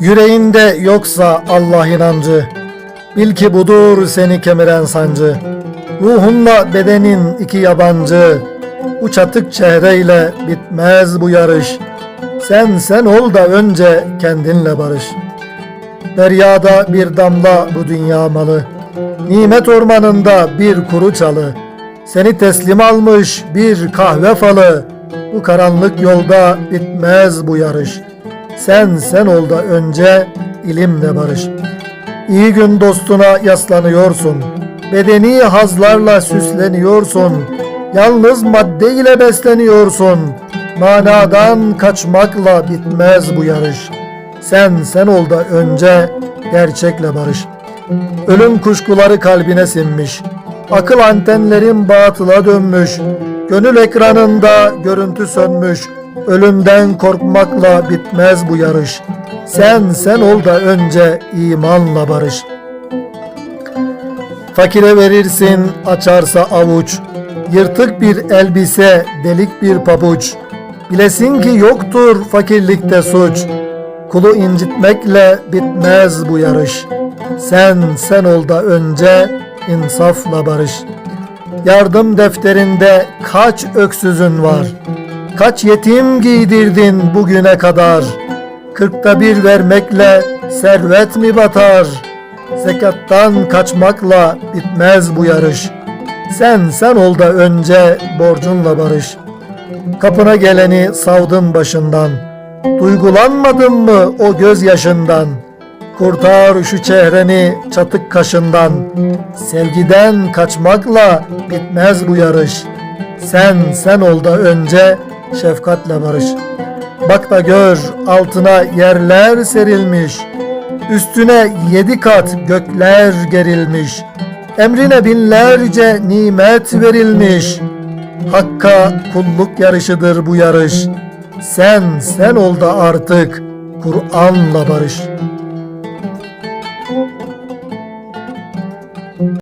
Yüreğinde yoksa Allah inancı, bil ki budur seni kemiren sancı. Ruhunla bedenin iki yabancı, bu çatık çehreyle bitmez bu yarış. Sen sen ol da önce kendinle barış. Deryada bir damla bu dünya malı, nimet ormanında bir kuru çalı. Seni teslim almış bir kahve falı, bu karanlık yolda bitmez bu yarış. Sen sen ol da önce ilimle barış. İyi gün dostuna yaslanıyorsun. Bedeni hazlarla süsleniyorsun. Yalnız madde ile besleniyorsun. Manadan kaçmakla bitmez bu yarış. Sen sen ol da önce gerçekle barış. Ölüm kuşkuları kalbine sinmiş. Akıl antenlerin batıla dönmüş. Gönül ekranında görüntü sönmüş. Ölümden korkmakla bitmez bu yarış. Sen sen ol da önce imanla barış. Fakire verirsin açarsa avuç. Yırtık bir elbise, delik bir pabuç. Bilesin ki yoktur fakirlikte suç. Kulu incitmekle bitmez bu yarış. Sen sen ol da önce insafla barış. Yardım defterinde kaç öksüzün var? Kaç yetim giydirdin bugüne kadar? Kırkta bir vermekle servet mi batar? Zekattan kaçmakla bitmez bu yarış. Sen sen ol da önce borcunla barış. Kapına geleni savdın başından. Duygulanmadın mı o gözyaşından? Kurtar şu çehreni çatık kaşından. Sevgiden kaçmakla bitmez bu yarış. Sen sen ol da önce şefkatle barış. Bak da gör altına yerler serilmiş. Üstüne yedi kat gökler gerilmiş. Emrine binlerce nimet verilmiş. Hakka kulluk yarışıdır bu yarış. Sen sen ol da artık Kur'an'la barış.